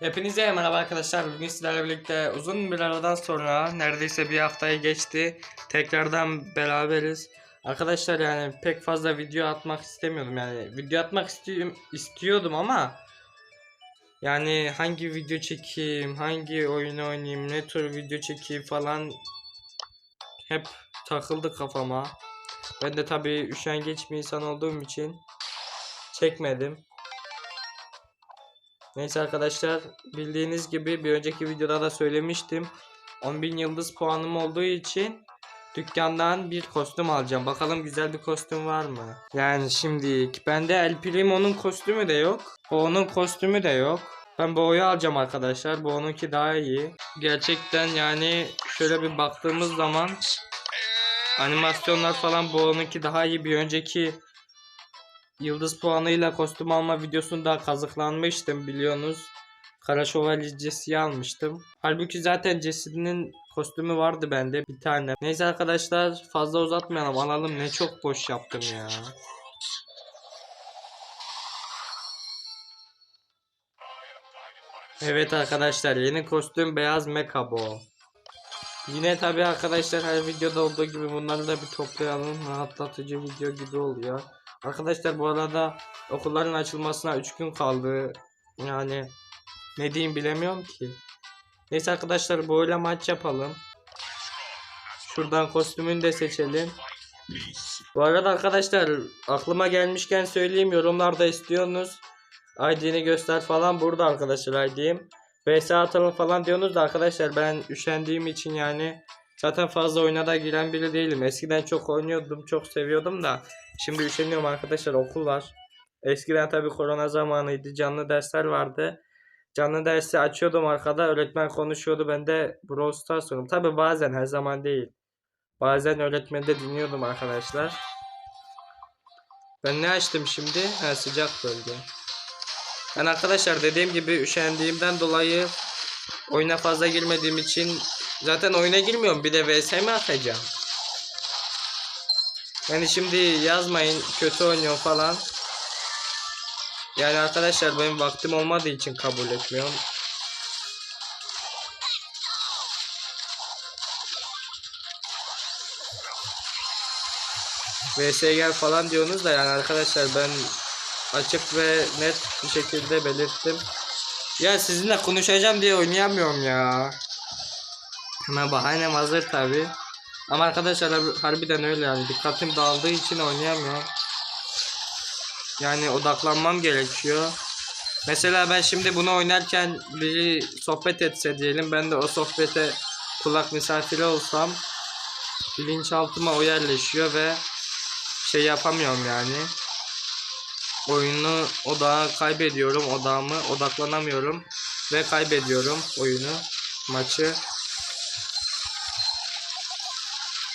Hepinize merhaba arkadaşlar. Bugün sizlerle birlikte uzun bir aradan sonra neredeyse bir haftayı geçti. Tekrardan beraberiz. Arkadaşlar yani pek fazla video atmak istemiyordum yani. Video atmak istiyorum istiyordum ama yani hangi video çekeyim, hangi oyunu oynayayım, ne tür video çekeyim falan hep takıldı kafama. Ben de tabii üşengeç bir insan olduğum için çekmedim. Neyse arkadaşlar bildiğiniz gibi bir önceki videoda da söylemiştim. 10.000 yıldız puanım olduğu için dükkandan bir kostüm alacağım. Bakalım güzel bir kostüm var mı? Yani şimdi bende El Primo'nun kostümü de yok. Bo'nun kostümü de yok. Ben Bo'yu alacağım arkadaşlar. Bo'nunki daha iyi. Gerçekten yani şöyle bir baktığımız zaman animasyonlar falan Bo'nunki daha iyi. Bir önceki Yıldız puanıyla kostüm alma videosunda kazıklanmıştım biliyorsunuz. Kara Şövalye Jesse'yi almıştım. Halbuki zaten Jesse'nin kostümü vardı bende bir tane. Neyse arkadaşlar fazla uzatmayalım alalım ne çok boş yaptım ya. Evet arkadaşlar yeni kostüm beyaz Mekabo. Yine tabi arkadaşlar her videoda olduğu gibi bunları da bir toplayalım. Rahatlatıcı video gibi oluyor. Arkadaşlar bu arada okulların açılmasına 3 gün kaldı. Yani ne diyeyim bilemiyorum ki. Neyse arkadaşlar böyle maç yapalım. Şuradan kostümünü de seçelim. Bu arada arkadaşlar aklıma gelmişken söyleyeyim yorumlarda istiyorsunuz. ID'ni göster falan burada arkadaşlar ID'im. VS atalım falan diyorsunuz da arkadaşlar ben üşendiğim için yani zaten fazla oyuna da giren biri değilim. Eskiden çok oynuyordum çok seviyordum da şimdi üşeniyorum arkadaşlar okul var. Eskiden tabi korona zamanıydı canlı dersler vardı. Canlı dersi açıyordum arkada öğretmen konuşuyordu ben de Brawl Stars oynadım. Tabi bazen her zaman değil. Bazen öğretmeni de dinliyordum arkadaşlar. Ben ne açtım şimdi? Ha sıcak bölge. Ben arkadaşlar dediğim gibi üşendiğimden dolayı oyuna fazla girmediğim için zaten oyuna girmiyorum. Bir de VS mi atacağım? Yani şimdi yazmayın kötü oynuyor falan. Yani arkadaşlar benim vaktim olmadığı için kabul etmiyorum. VS gel falan diyorsunuz da yani arkadaşlar ben açık ve net bir şekilde belirttim. Ya sizinle konuşacağım diye oynayamıyorum ya. Ama bahanem hazır tabi. Ama arkadaşlar har- harbiden öyle yani dikkatim dağıldığı için oynayamıyorum. Yani odaklanmam gerekiyor. Mesela ben şimdi bunu oynarken biri sohbet etse diyelim ben de o sohbete kulak misafiri olsam bilinçaltıma o yerleşiyor ve şey yapamıyorum yani oyunu odağı kaybediyorum odağımı odaklanamıyorum ve kaybediyorum oyunu maçı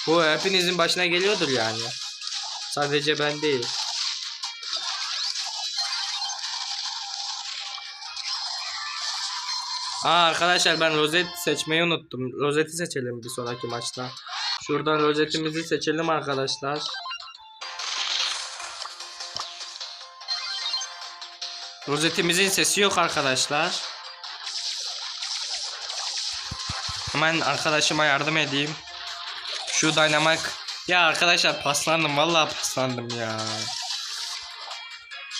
bu hepinizin başına geliyordur yani sadece ben değil Aa arkadaşlar ben rozet seçmeyi unuttum. Rozeti seçelim bir sonraki maçta. Şuradan rozetimizi seçelim arkadaşlar. Rozetimizin sesi yok arkadaşlar. Hemen arkadaşıma yardım edeyim. Şu Dynamite ya arkadaşlar paslandım vallahi paslandım ya.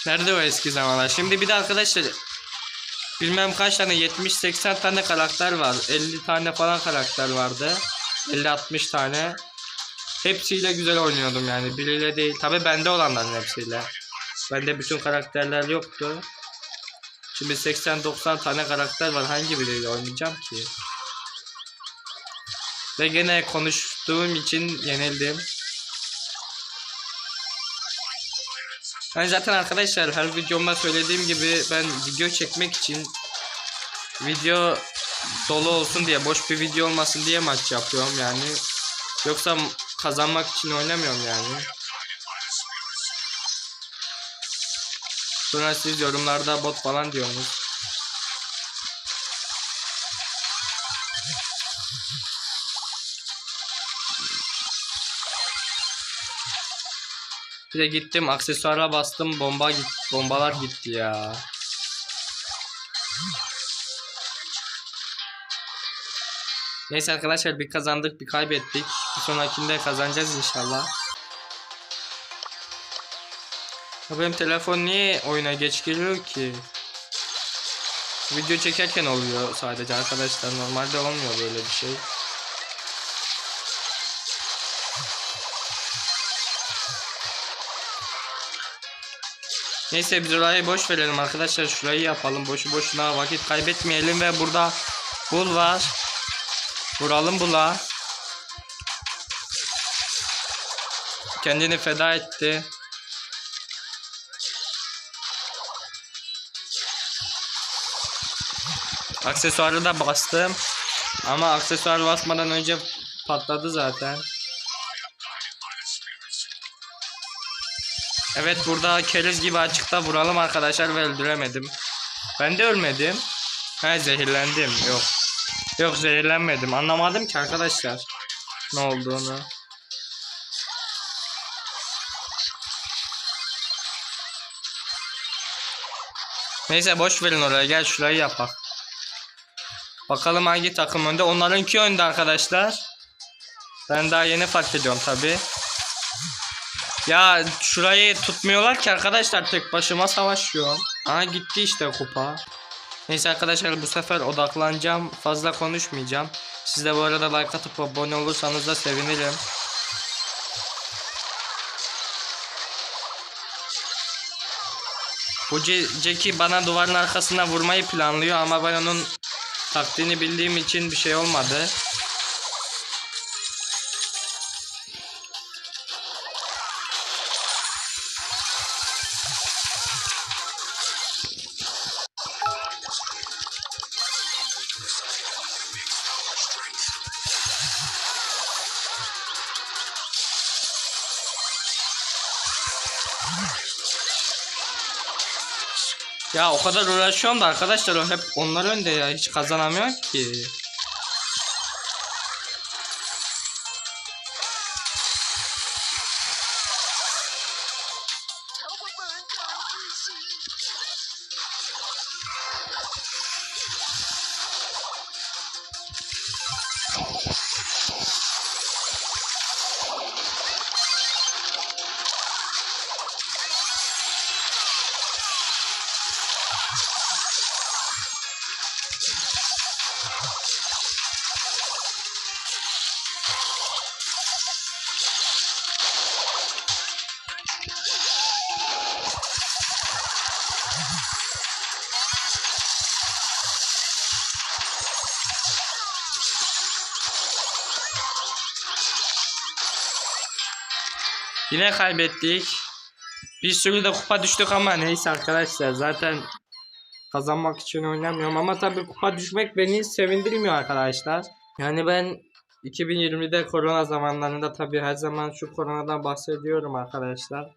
Nerede o eski zamanlar? Şimdi bir de arkadaşlar bilmem kaç tane 70-80 tane karakter var. 50 tane falan karakter vardı. 50-60 tane. Hepsiyle güzel oynuyordum yani. Biriyle değil. Tabi bende olanların hepsiyle. Bende bütün karakterler yoktu. Şimdi 80-90 tane karakter var. Hangi biriyle oynayacağım ki? Ve gene konuştuğum için yenildim. Yani zaten arkadaşlar her videomda söylediğim gibi ben video çekmek için video dolu olsun diye boş bir video olmasın diye maç yapıyorum yani. Yoksa kazanmak için oynamıyorum yani. Sonra siz yorumlarda bot falan diyorsunuz. Bir de gittim aksesuara bastım bomba git bombalar gitti ya. Neyse arkadaşlar bir kazandık bir kaybettik. Bir sonrakinde kazanacağız inşallah. Ya benim telefon niye oyuna geç giriyor ki? Video çekerken oluyor sadece arkadaşlar. Normalde olmuyor böyle bir şey. Neyse biz orayı boş verelim arkadaşlar. Şurayı yapalım. Boşu boşuna vakit kaybetmeyelim ve burada bul var. Vuralım bula. Kendini feda etti. Aksesuarı da bastım. Ama aksesuar basmadan önce patladı zaten. Evet burada keriz gibi açıkta vuralım arkadaşlar ve öldüremedim. Ben de ölmedim. He zehirlendim. Yok. Yok zehirlenmedim. Anlamadım ki arkadaşlar. Ne olduğunu. Neyse boş verin oraya. Gel şurayı yapak. Bakalım hangi takım önde. Onlarınki önde arkadaşlar. Ben daha yeni fark ediyorum tabi. Ya şurayı tutmuyorlar ki arkadaşlar tek başıma savaşıyorum. Aha gitti işte kupa. Neyse arkadaşlar bu sefer odaklanacağım. Fazla konuşmayacağım. Siz de bu arada like atıp abone olursanız da sevinirim. Bu Jackie bana duvarın arkasına vurmayı planlıyor ama ben onun taktiğini bildiğim için bir şey olmadı. Ya o kadar uğraşıyorum da arkadaşlar hep onlar önde ya hiç kazanamıyor ki. Yine kaybettik. Bir sürü de kupa düştük ama neyse arkadaşlar zaten kazanmak için oynamıyorum ama tabii kupa düşmek beni sevindirmiyor arkadaşlar. Yani ben 2020'de korona zamanlarında tabii her zaman şu koronadan bahsediyorum arkadaşlar.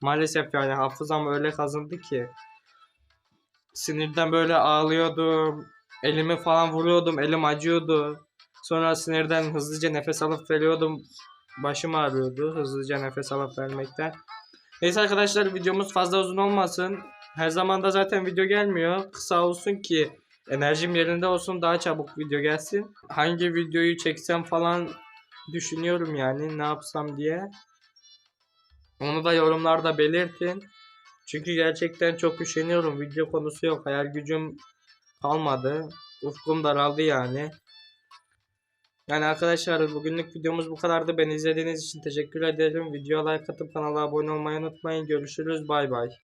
Maalesef yani hafızam öyle kazındı ki sinirden böyle ağlıyordum. Elimi falan vuruyordum. Elim acıyordu. Sonra sinirden hızlıca nefes alıp veriyordum. Başım ağrıyordu hızlıca nefes alıp vermekten. Neyse arkadaşlar videomuz fazla uzun olmasın. Her zaman da zaten video gelmiyor. Kısa olsun ki enerjim yerinde olsun daha çabuk video gelsin. Hangi videoyu çeksem falan düşünüyorum yani ne yapsam diye. Onu da yorumlarda belirtin. Çünkü gerçekten çok üşeniyorum. Video konusu yok. Hayal gücüm kalmadı. Ufkum daraldı yani. Yani arkadaşlar bugünlük videomuz bu kadardı. Beni izlediğiniz için teşekkür ederim. Videoya like atıp kanala abone olmayı unutmayın. Görüşürüz. Bay bay.